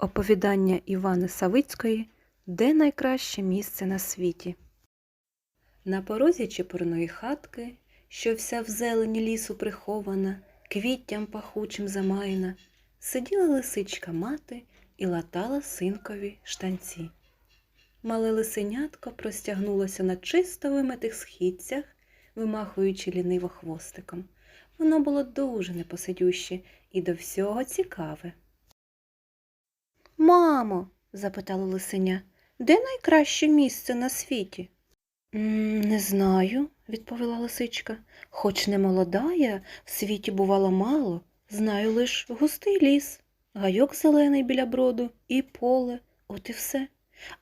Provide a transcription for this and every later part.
Оповідання Івани Савицької Де найкраще місце на світі. На порозі чепурної хатки, що вся в зелені лісу прихована, квіттям пахучим замаяна, сиділа лисичка мати і латала синкові штанці. Мале лисенятко простягнулося на чисто вимитих східцях, вимахуючи ліниво хвостиком. Воно було дуже непосидюще і до всього цікаве. Мамо, запитала лисеня, де найкраще місце на світі? Не знаю, відповіла лисичка. Хоч не молода я, в світі бувало мало, знаю лиш густий ліс, гайок зелений біля броду і поле, от і все.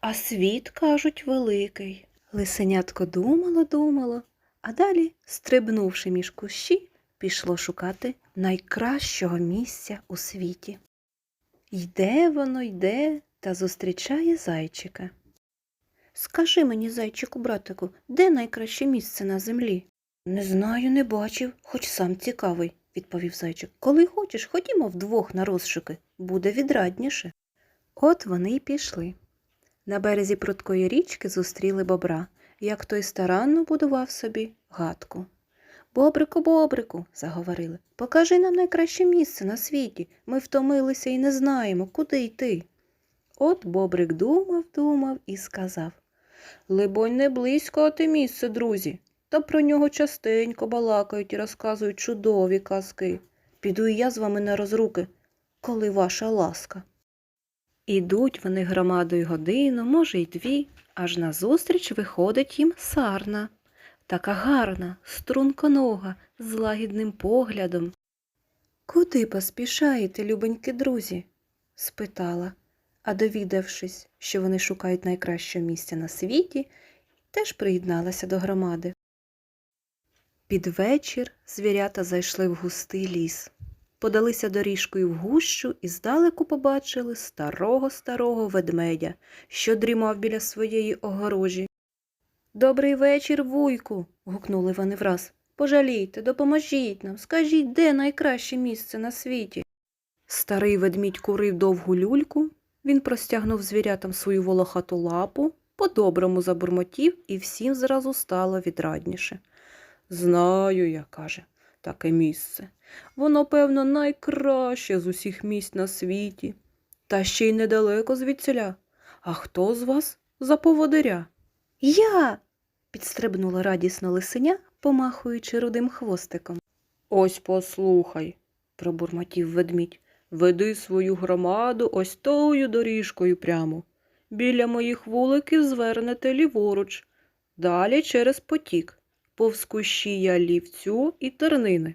А світ, кажуть, великий. Лисенятко думало, думало, а далі, стрибнувши між кущі, пішло шукати найкращого місця у світі. Йде воно, йде та зустрічає зайчика. Скажи мені, зайчику, братику, де найкраще місце на землі? Не знаю, не бачив, хоч сам цікавий, відповів зайчик. Коли хочеш, ходімо вдвох на розшуки, буде відрадніше. От вони й пішли. На березі прудкої річки зустріли бобра, як той старанно будував собі гадку. Бобрику, бобрику, заговорили, покажи нам найкраще місце на світі. Ми втомилися і не знаємо, куди йти. От бобрик думав, думав і сказав Либонь, не близько те місце, друзі, та про нього частенько балакають і розказують чудові казки. Піду і я з вами на розруки, коли ваша ласка. Ідуть вони громадою годину, може, й дві, аж назустріч виходить їм сарна така гарна, струнконога, з лагідним поглядом. Куди поспішаєте, любенькі друзі? спитала, а довідавшись, що вони шукають найкращого місця на світі, теж приєдналася до громади. Під вечір звірята зайшли в густий ліс, подалися доріжкою в гущу і здалеку побачили старого старого ведмедя, що дрімав біля своєї огорожі. Добрий вечір, вуйку. гукнули вони враз. Пожалійте, допоможіть нам, скажіть, де найкраще місце на світі. Старий ведмідь курив довгу люльку, він простягнув звірятам свою волохату лапу, по-доброму забурмотів, і всім зразу стало відрадніше. Знаю я, каже, таке місце. Воно, певно, найкраще з усіх місць на світі. Та ще й недалеко звідсіля. А хто з вас за поводиря? Я. підстрибнула радісно лисеня, помахуючи рудим хвостиком. Ось послухай, пробурмотів ведмідь. Веди свою громаду ось тою доріжкою прямо. Біля моїх вуликів звернете ліворуч, далі через потік, повз кущі ялівцю і тернини.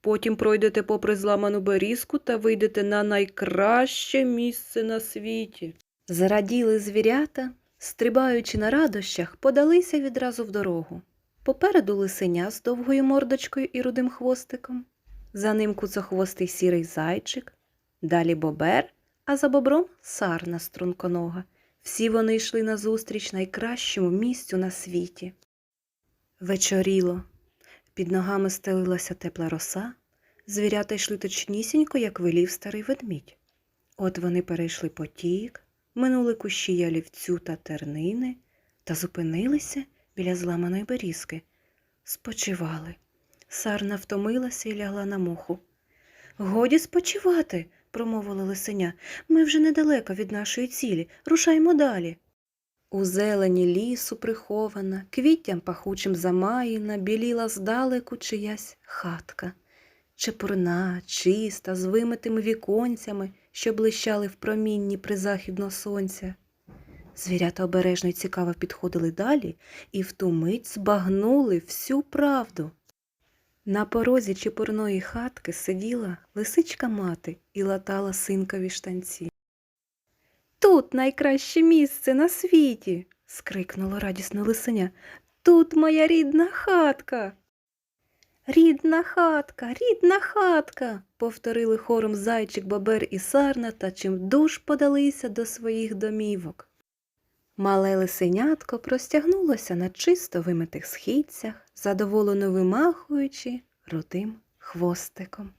Потім пройдете попри зламану берізку та вийдете на найкраще місце на світі. Зраділи звірята, стрибаючи на радощах, подалися відразу в дорогу. Попереду лисеня з довгою мордочкою і рудим хвостиком, за ним куцохвостий сірий зайчик, далі бобер, а за бобром сарна струнконога. Всі вони йшли назустріч найкращому місцю на світі. Вечоріло, під ногами стелилася тепла роса, звірята йшли точнісінько, як велів старий ведмідь. От вони перейшли потік, минули кущі ялівцю та тернини та зупинилися біля зламаної берізки. Спочивали. Сарна втомилася і лягла на муху. Годі спочивати, промовила лисеня. Ми вже недалеко від нашої цілі. Рушаймо далі. У зелені лісу прихована, квіттям пахучим замаїна, біліла здалеку чиясь хатка. Чепурна, чиста, з вимитими віконцями, що блищали в промінні призахідного сонця. Звірята обережно й цікаво підходили далі і в ту мить збагнули всю правду. На порозі чепурної хатки сиділа лисичка мати і латала синкові штанці. Тут найкраще місце на світі. скрикнуло радісно лисеня. Тут моя рідна хатка. Рідна хатка, рідна хатка, повторили хором зайчик, бобер і сарна та чимдуж подалися до своїх домівок. Мале лисенятко простягнулося на чисто вимитих східцях, задоволено вимахуючи рудим хвостиком.